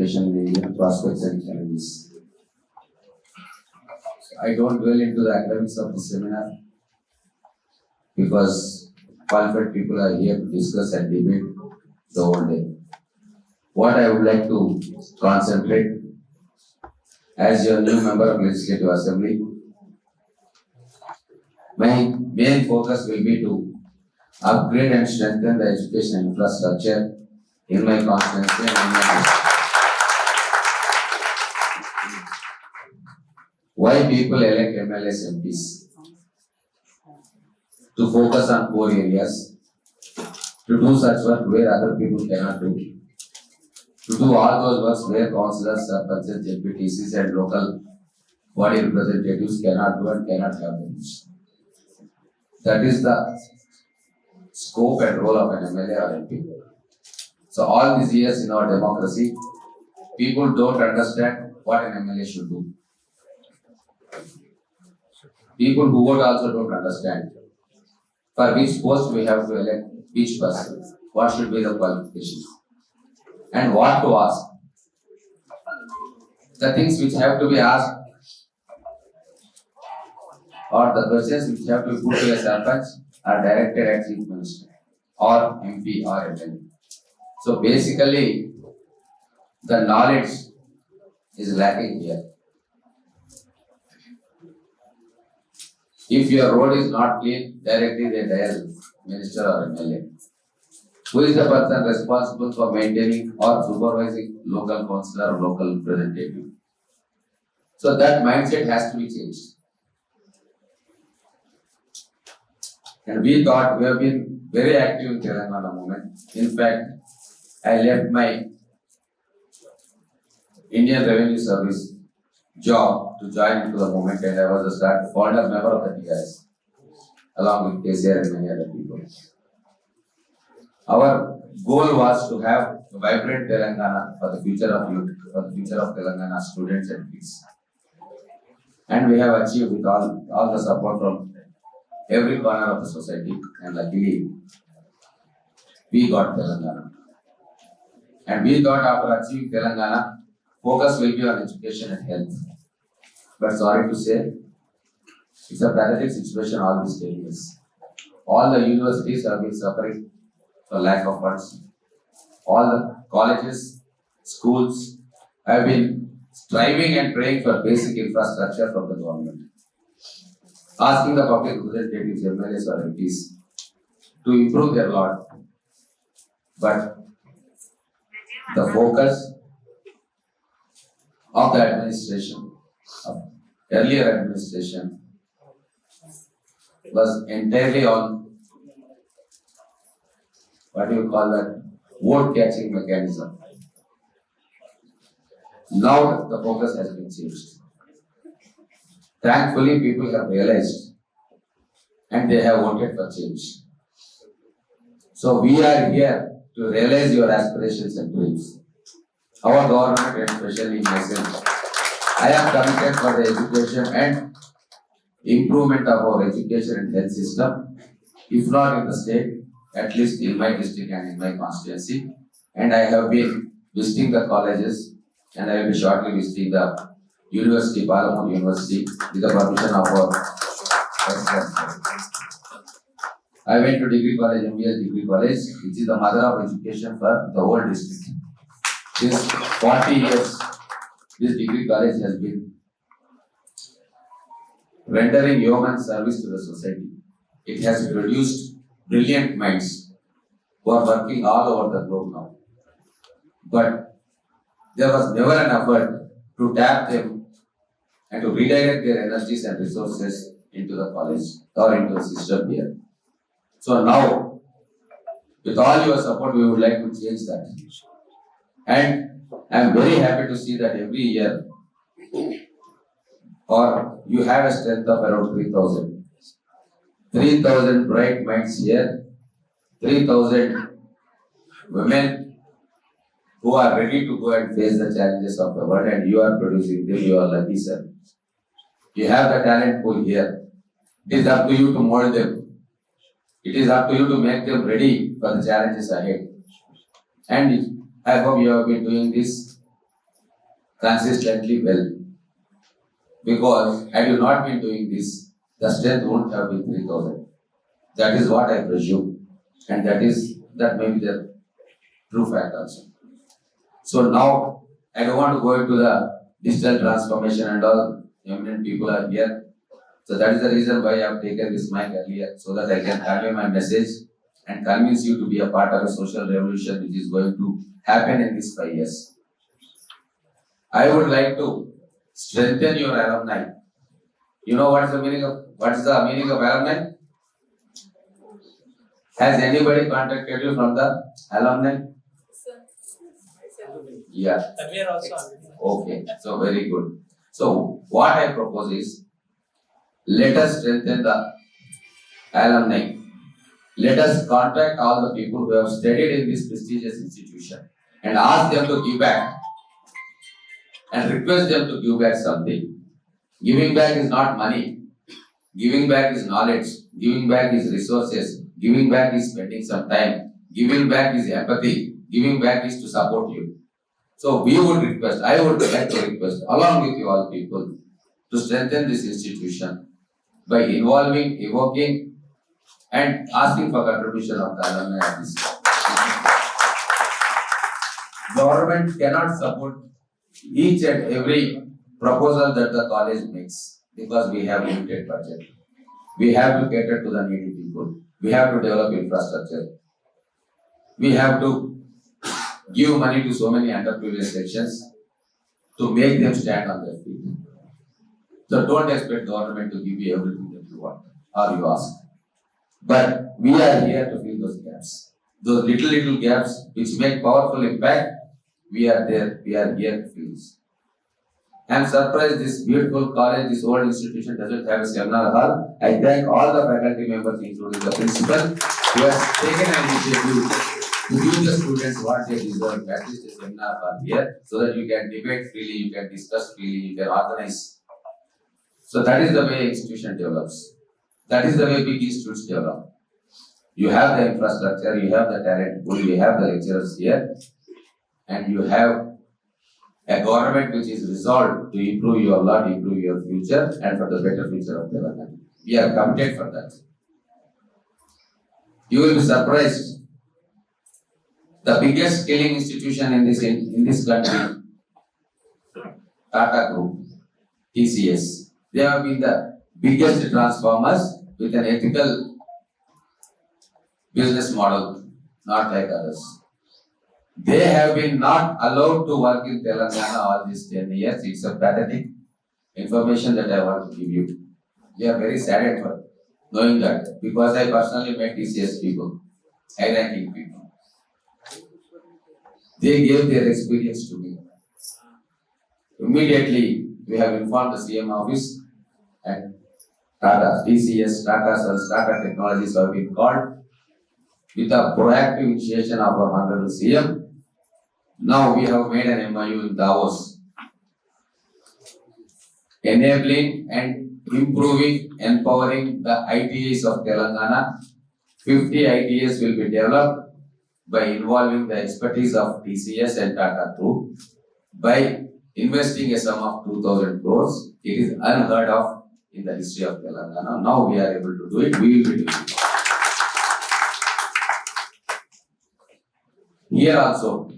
education Indian prospects and challenges. I don't dwell into the academics of the seminar because qualified people are here to discuss and debate the whole day. What I would like to concentrate as your new member of legislative assembly, my main focus will be to upgrade and strengthen the education infrastructure in my constituency and in my district. Why people elect MLAs MPs? To focus on core areas, to do such work where other people cannot do. To do all those works where councillors, surpঞ্চেস, JPTCs and local body representatives cannot do and cannot have the reach. That is the scope and role of an MLA or MP. So all these years in our democracy, people don't understand what an MLA should do. People who vote also don't understand. For which post we have to elect each person, what should be the qualifications? And what to ask. The things which have to be asked or the questions which have to be put to a sarpanch are directed at chief minister or MP or MLA. So basically, the knowledge is lacking here. If your road is not clean, directly they dial minister or MLA. Who is the person responsible for maintaining or supervising local councillor or local representative? So that mindset has to be changed. And we thought we have been very active in Telangana movement. In fact, I left my Indian Revenue Service job to join into the movement and I was a start founder member of the TIS along with KCR and many other people. Our goal was to have a vibrant Telangana for the future of youth, for the future of Telangana students and kids. And we have achieved with all, all the support from every corner of the society and luckily we got Telangana. And we thought after achieving Telangana, focus will be on education and health. But sorry to say, it's a pathetic situation all these days. All the universities have been suffering for lack of funds. All the colleges, schools have been striving and praying for basic infrastructure from the government. Asking the public representatives, MLAs or MPs to improve their lot. But the focus of the administration, earlier administration, was entirely on what you call that, vote catching mechanism. Now the focus has been changed. Thankfully, people have realized and they have wanted for change. So we are here to realize your aspirations and dreams. Our government and especially myself, I am committed for the education and improvement of our education and health system. If not in the state, at least in my district and in my constituency. And I have been visiting the colleges and I will be shortly visiting the University, Palamur University with the permission of our president. I went to degree college, MBS degree college, which is the mother of education for the whole district. Since forty years, this degree college has been rendering human service to the society. It has produced brilliant minds who are working all over the globe now. But there was never an effort to tap them and to redirect their energies and resources into the college or into the system here. So now, with all your support, we would like to change that. And I am very happy to see that every year, or you have a strength of around three thousand. Three thousand bright minds here, three thousand women who are ready to go and face the challenges of the world and you are producing them, you are lucky sir. You have the talent pool here. It is up to you to mold them. It is up to you to make them ready for the challenges ahead. And I hope you have been doing this consistently well. Because had you not been doing this, the strength won't have been three thousand. That is what I presume, and that is, that may be the true fact also. So now, I don't want to go into the digital transformation and all, eminent people are here. So that is the reason why I have taken this mic earlier, so that I can convey my message and convince you to be a part of a social revolution which is going to happen in these five years. I would like to strengthen your alumni. You know what is the meaning of, what is the meaning of alumni? Has anybody contacted you from the alumni? Yeah, And we are also already. okay, so very good. So what I propose is, let us strengthen the alumni. Let us contact all the people who have studied in this prestigious institution and ask them to give back. And request them to give back something. Giving back is not money. Giving back is knowledge. Giving back is resources. Giving back is spending some time. Giving back is empathy. Giving back is to support you. So we would request, I would like to request, along with you all people, to strengthen this institution by involving, evoking, and asking for contribution of the alumni of this. Government cannot support each and every proposal that the college makes because we have limited budget. We have to cater to the needy people. We have to develop infrastructure. We have to give money to so many underprivileged sections to make them stand on their feet. So don't expect government to give you everything that you want or you ask. But we are here to fill those gaps. Those little, little gaps which make powerful impact, we are there, we are here to fill this. I am surprised this beautiful college, this old institution doesn't have a seminar hall. I thank all the faculty members, including the principal, who has taken an initiative to give the students what they deserve, at least a seminar hall here, so that you can debate freely, you can discuss freely, you can organize. So that is the way institution develops. That is the way big institutes develop. You have the infrastructure, you have the talent pool, you have the lecturers here, and you have a government which is resolved to improve your lot, improve your future, and for the better future of Telangana. We are committed for that. You will be surprised. The biggest skilling institution in this in, in this country, Tata Group, TCS, they have been the biggest transformers with an ethical business model, not like others. They have been not allowed to work in Telangana all these ten years. It's a pathetic information that I want to give you. We are very saddened for knowing that because I personally met TCS people, high ranking people. They gave their experience to me. Immediately, we have informed the CM office and Tata, TCS, Tata Sons, Tata Technologies have been called with a proactive initiation of our honorable CM. Now we have made an MOU in Davos. Enabling and improving, empowering the ITAs of Telangana. Fifty ITAs will be developed by involving the expertise of TCS and Tata Group. By investing a sum of two thousand crores, it is unheard of in the history of Telangana. Now we are able to do it, we will be doing it. Here also,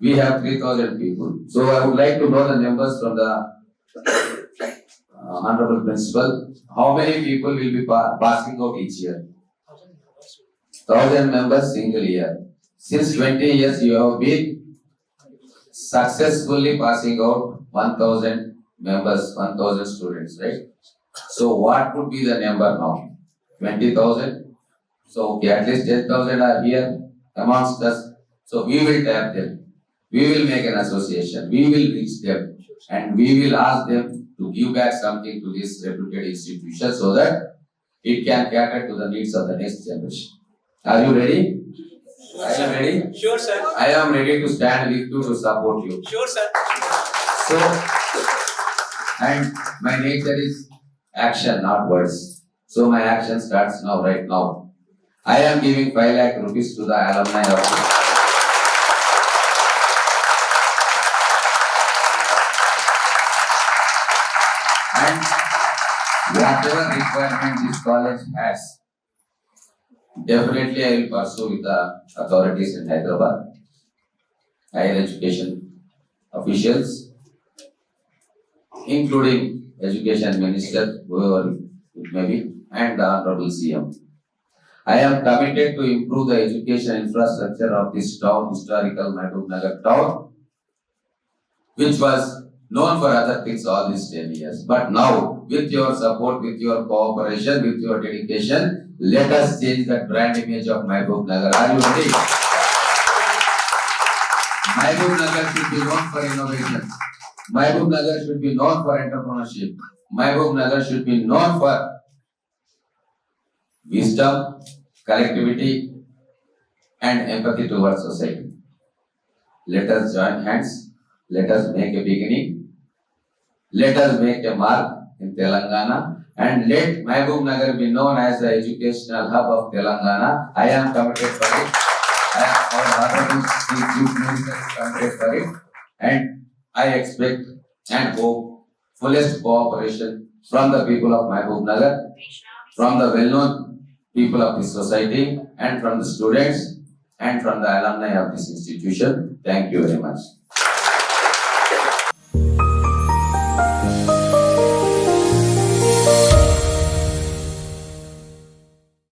we have three thousand people. So I would like to know the numbers from the uh, honorable principal. How many people will be pa- passing out each year? Thousand members single year. Since twenty years, you have been successfully passing out one thousand members, one thousand students, right? So what would be the number now? Twenty thousand? So okay, at least ten thousand are here amongst us. So we will tap them. We will make an association. We will reach them. And we will ask them to give back something to this reputed institution so that it can cater to the needs of the next generation. Are you ready? Sure, Are you ready? Sure, sir. I am ready to stand with you to support you. Sure, sir. So, and my nature is action, not words. So my action starts now, right now. I am giving 5 lakh rupees to the alumni of. whatever requirement this college has, definitely I will pursue with the authorities in Hyderabad, higher education officials, including education minister, whoever it may be, and the honorable CM. I am committed to improve the education infrastructure of this town, historical Nagar town, which was known for other things all these ten years. But now, with your support, with your cooperation, with your dedication, let us change the brand image of Mahbub Nagar. Are you ready? Mahbub Nagar should be known for innovation. Mahbub Nagar should be known for entrepreneurship. Mahbub Nagar should be known for wisdom, collectivity, and empathy towards society. Let us join hands. Let us make a beginning. Let us make a mark in Telangana and let Mahbub Nagar be known as the educational hub of Telangana. I am committed for it. I am our honorable chief minister committed for it. And I expect and hope fullest cooperation from the people of Mahbub Nagar, from the well-known people of this society, and from the students, and from the alumni of this institution. Thank you very much.